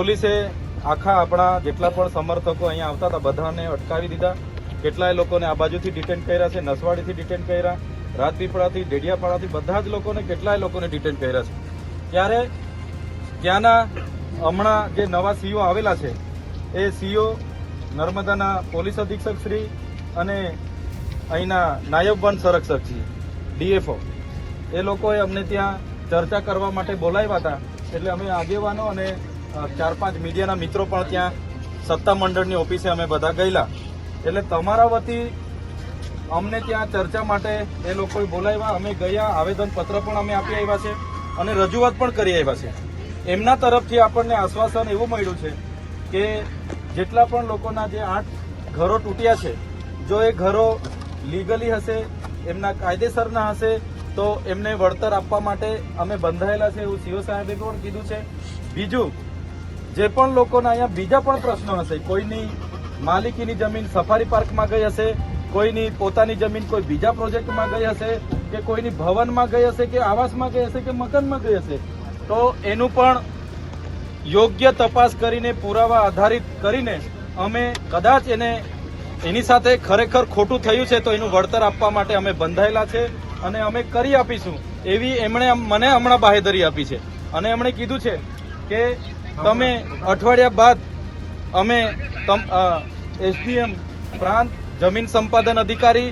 પોલીસે આખા આપણા જેટલા પણ સમર્થકો અહીંયા આવતા હતા, બધાને અટકાવી દીધા. કેટલાય લોકોને આ બાજુથી ડિટેન કર્યા છે, નસવાડીથી ડિટેન કર્યા, રાજપીપળાથી, ડેડિયાપાડાથી બધા જ લોકોને કેટલાય લોકોને ડિટેન કર્યા છે. ત્યારે ત્યાંના હમણાં જે નવા સીઓ આવેલા છે, એ સીઓ નર્મદાના પોલીસ અધિક્ષક શ્રી અને અહીંના નાયબ વન સંરક્ષક શ્રી ડીએફઓ. એ લોકોએ અમને ત્યાં ચર્ચા કરવા માટે બોલાવ્યા હતા, એટલે અમે આગેવાનો અને ચાર પાંચ મીડિયાના મિત્રો પણ ત્યાં સત્તા મંડળની ઓફિસે અમે બધા ગયેલા. એટલે તમારા વતી અમને ત્યાં ચર્ચા માટે એ લોકોએ બોલાવ્યા. અમે ગયા આવેદન પત્ર પણ અમે આપી આવ્યા છે અને રજૂઆત પણ કરી આવ્યા છે. એમના તરફથી આપણને આશ્વાસન એવું મળ્યું છે કે જેટલા પણ લોકોના જે આઠ ઘરો તૂટ્યા છે, જો એ ઘરો લીગલી હશે, એમના કાયદેસરના હશે, તો એમને વળતર આપવા માટે અમે બંધાયેલા છે એવું સીઓ સાહેબે પણ કીધું છે. બીજું જે પણ લોકોના અહીંયા બીજા પણ પ્રશ્નો હશે. કોઈની માલિકીની જમીન સફારી પાર્કમાં ગઈ હશે, કોઈની પોતાની જમીન કોઈ બીજા પ્રોજેક્ટમાં ગઈ હશે, કે કોઈની ભવનમાં ગઈ હશે, કે આવાસમાં ગઈ હશે, કે મકાનમાં ગઈ હશે. તો એનું પણ યોગ્ય તપાસ કરીને, પુરાવા આધારિત કરીને અમે કદાચ એને એની સાથે ખરેખર ખોટું થયું છે તો એનું વળતર આપવા માટે અમે બંધાયેલા છે અને અમે કરી આપીશું એવી એમણે મને હમણાં બાહેધરી આપી છે. અને એમણે કીધું છે કે તમે અઠવાડિયા બાદ અમે એસડીએમ પ્રાંત જમીન સંપાદન અધિકારી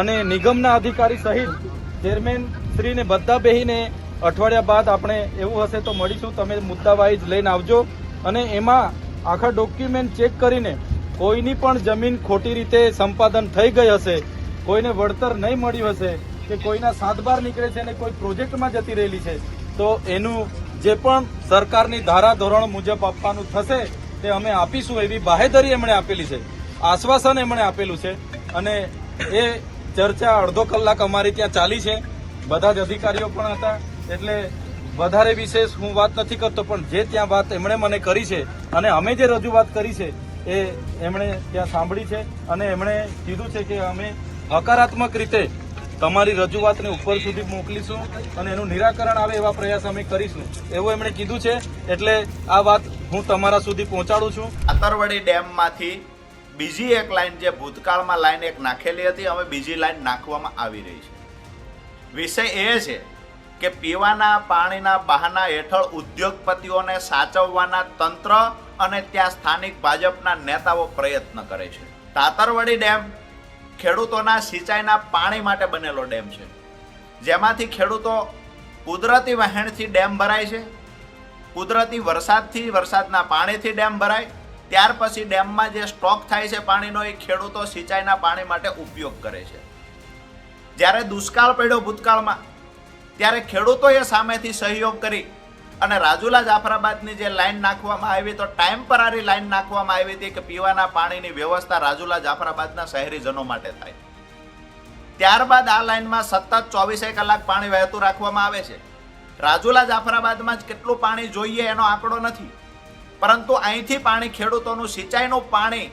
અને નિગમના અધિકારી સહિત ચેરમેન શ્રીને બધા બેહીને અઠવાડિયા બાદ આપણે એવું હશે તો મળીશું. તમે મુદ્દા વાઇઝ લઈને આવજો અને એમાં આખા ડોક્યુમેન્ટ ચેક કરીને કોઈની પણ જમીન ખોટી રીતે સંપાદન થઈ ગઈ હશે, કોઈને વળતર નહીં મળ્યું હશે કે કોઈના સાત બાર નીકળે છે અને કોઈ પ્રોજેક્ટમાં જતી રહેલી છે, તો એનું જે પણ સરકારની ધારા ધોરણ મુજબ આપવાનું થશે, તે અમે આપીશું એવી બાહેધરી એમણે આપેલી છે. આશ્વાસન એમણે આપેલું છે. અને એ ચર્ચા અડધો કલાક અમારી ત્યાં ચાલી છે. બધા જ અધિકારીઓ પણ હતા. એટલે વધારે વિશેષ હું વાત નથી કરતો, પણ જે ત્યાં વાત એમણે મને કરી છે અને અમે જે રજૂઆત કરી છે, એ એમણે ત્યાં સાંભળી છે અને એમણે કીધું છે કે અમે હકારાત્મક રીતે તમારી રજૂઆતને ઉપર સુધી મોકલીશું અને એનું નિરાકરણ આવે એવા પ્રયાસ અમે કરીશું. એવું એમણે કીધું છે, એટલે આ વાત હું તમારા સુધી પહોંચાડું છું. આતરવડી ડેમમાંથી બીજી એક લાઈન જે ભૂતકાળમાં લાઈન એક નાખેલી હતી, હવે બીજી લાઈન નાખવામાં આવી રહી છે. વિષય એ છે કે પીવાના પાણીના બહાના હેઠળ ઉદ્યોગપતિઓને સાચવવાના તંત્ર અને ત્યાં સ્થાનિક ભાજપના નેતાઓ પ્રયત્ન કરે છે. તાતરવડી ડેમ ખેડૂતોના સિંચાઈના પાણી માટે બનેલો ડેમ છે. જેમાંથી ખેડૂતો કુદરતી વહેણથી ડેમ ભરાય છે. કુદરતી વરસાદથી, વરસાદના પાણીથી ડેમ ભરાય. ત્યાર પછી ડેમમાં જે સ્ટોક થાય છે પાણીનો, એ ખેડૂતો સિંચાઈના પાણી માટે ઉપયોગ કરે છે. જ્યારે દુષ્કાળ પડ્યો ભૂતકાળમાં, ત્યારે ખેડૂતોએ સામેથી સહયોગ કરી અને રાજુલા જાફરાબાદની જે લાઈન નાખવામાં આવી તો ટેમ્પરરી લાઈન નાખવામાં આવી હતી કે પીવાના પાણીની વ્યવસ્થા રાજુલા જાફરાબાદના શહેરીજનો માટે થાય. ત્યારબાદ આ લાઈનમાં સતત ચોવીસે કલાક પાણી વહેતું રાખવામાં આવે છે. રાજુલા જાફરાબાદમાં જ કેટલું પાણી જોઈએ એનો આંકડો નથી. પરંતુ અહીંથી પાણી ખેડૂતોનું સિંચાઈનું પાણી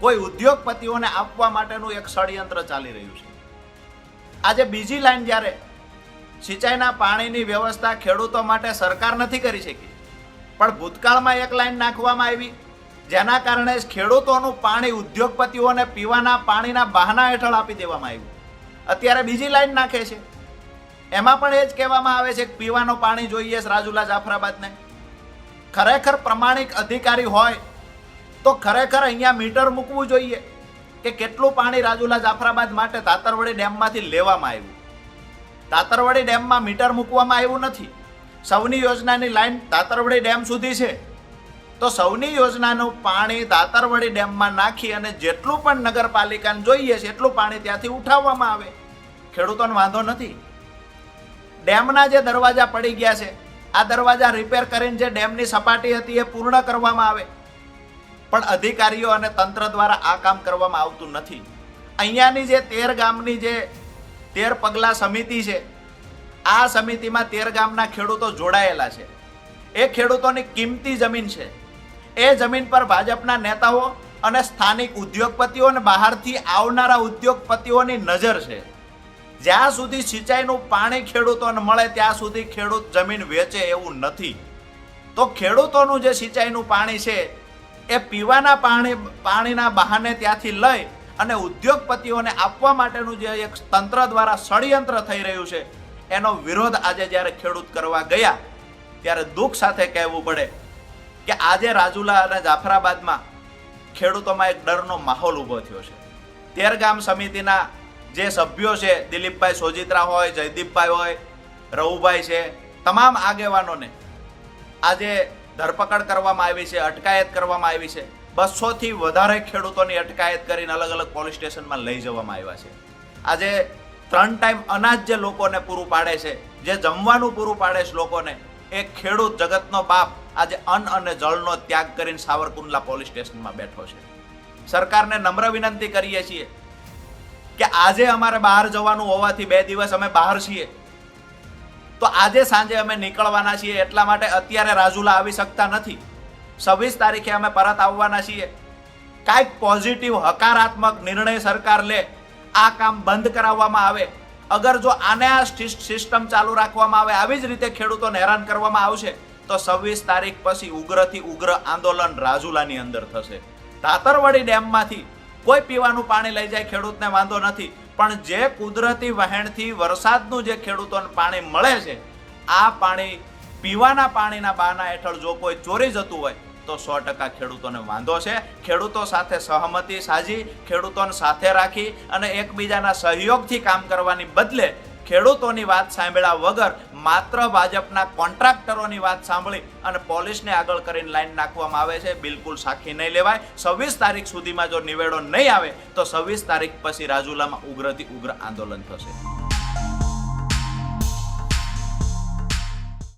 કોઈ ઉદ્યોગપતિઓને આપવા માટેનું એક ષડયંત્ર ચાલી રહ્યું છે. આજે બીજી લાઈન જ્યારે સિંચાઈના પાણીની વ્યવસ્થા ખેડૂતો માટે સરકાર નથી કરી શકી. પણ ભૂતકાળમાં એક લાઈન નાખવામાં આવી, જેના કારણે ખેડૂતોનું પાણી ઉદ્યોગપતિઓને પીવાના પાણીના બહાના હેઠળ આપી દેવામાં આવ્યું. અત્યારે બીજી લાઈન નાખે છે. એમાં પણ એ જ કહેવામાં આવે છે કે પીવાનું પાણી જોઈએ રાજુલા જાફરાબાદને. ખરેખર પ્રમાણિક અધિકારી હોય, તો ખરેખર અહીંયા મીટર મૂકવું જોઈએ કે કેટલું પાણી રાજુલા જાફરાબાદ માટે તાતરવડી ડેમમાંથી લેવામાં આવ્યું. તાતરવડી ડેમમાં મીટર મૂકવામાં આવ્યું નથી. સૌની યોજનાની લાઇન તાતરવડી ડેમ સુધી છે. તો સૌની યોજનાનું પાણી દાતરવડી ડેમમાં નાખી અને જેટલું પણ નગરપાલિકાને જોઈએ છે, એટલું પાણી ત્યાંથી ઉઠાવવામાં આવે. ખેડૂતોને વાંધો નથી. ડેમના જે દરવાજા પડી ગયા છે, આ દરવાજા રિપેર કરીને જે ડેમની સપાટી હતી એ પૂર્ણ કરવામાં આવે. પણ અધિકારીઓ અને તંત્ર દ્વારા આ કામ કરવામાં આવતું નથી. અહીંયાની જે તેર ગામની જે તેર પગલા સમિતિ છે. આ સમિતિમાં તેર ગામના ખેડૂતો જોડાયેલા છે. એ ખેડૂતોની કિંમતી જમીન છે. એ જમીન પર ભાજપના નેતાઓ અને સ્થાનિક ઉદ્યોગપતિઓ અને બહારથી આવનારા ઉદ્યોગપતિઓની નજર છે. જ્યાં સુધી સિંચાઈનું પાણી ખેડૂતોને મળે, ત્યાં સુધી ખેડૂત જમીન વેચે એવું નથી. તો ખેડૂતોનું જે સિંચાઈનું પાણી છે, એ પીવાના પાણી, પાણીના બહાને ત્યાંથી લઈ અને ઉદ્યોગપતિઓને આપવા માટેનું જે એક તંત્ર દ્વારા ષડયંત્ર થઈ રહ્યું છે, એનો વિરોધ આજે જ્યારે ખેડૂત કરવા ગયા, ત્યારે દુઃખ સાથે કહેવું પડે કે આજે રાજુલા અને જાફરાબાદમાં ખેડૂતોમાં એક ડરનો માહોલ ઊભો થયો છે. તેરગામ સમિતિના જે સભ્યો છે, દિલીપભાઈ સોજિત્રા હોય, જયદીપભાઈ હોય, રવુભાઈ છે, તમામ આગેવાનોને આજે ધરપકડ કરવામાં આવી છે, અટકાયત કરવામાં આવી છે. બસોથી વધારે ખેડૂતોની અટકાયત કરીને અલગ અલગ પોલીસ સ્ટેશનમાં લઈ જવામાં આવ્યા છે. આજે ત્રણ ટાઈમ અનાજ જે લોકોને પૂરું પાડે છે, જે જમવાનું પૂરું પાડે છે લોકોને, એ ખેડૂત જગતનો બાપ આજે અન્ન અને જળનો ત્યાગ કરીને સાવરકુંડલા પોલીસ સ્ટેશનમાં બેઠો છે. સરકારને નમ્ર વિનંતી કરીએ છીએ કે આજે અમારે બહાર જવાનું હોવાથી બે દિવસ અમે બહાર છીએ. તો આજે સાંજે અમે નીકળવાના છીએ, એટલા માટે અત્યારે રાજુલા આવી શકતા નથી. છવ્વીસ તારીખે અમે પરત આવવાના છીએ. કાંઈક પોઝિટિવ હકારાત્મક નિર્ણય સરકાર લે, આ કામ બંધ કરાવવામાં આવે. અગર જો આને આ સિસ્ટમ ચાલુ રાખવામાં આવે, આવી જ રીતે ખેડૂતોને હેરાન કરવામાં આવશે, તો છવ્વીસ તારીખ પછી ઉગ્રથી ઉગ્ર આંદોલન રાજુલાની અંદર થશે. તાતરવડી ડેમમાંથી કોઈ પીવાનું પાણી લઈ જાય ખેડૂતને વાંધો નથી, પણ જે કુદરતી વહેણથી વરસાદનું જે ખેડૂતોને પાણી મળે છે, આ પાણી પીવાના પાણીના બાના હેઠળ જો કોઈ ચોરી જતું હોય તો સો ટકા ખેડૂતોને વાંધો છે. ખેડૂતો સાથે સહમતિ સાજી, ખેડૂતોને સાથે રાખી અને એકબીજાના સહયોગથી કામ કરવાની બદલે ખેડૂતોની વાત સાંભળ્યા વગર માત્ર ભાજપના કોન્ટ્રાક્ટરોની વાત સાંભળી અને પોલીસને આગળ કરીને લાઈન નાખવામાં આવે છે. બિલકુલ સાખી નહીં લેવાય. છવ્વીસ તારીખ સુધીમાં જો નિવેડો નહીં આવે, તો છવ્વીસ તારીખ પછી રાજુલામાં ઉગ્રથી ઉગ્ર આંદોલન થશે.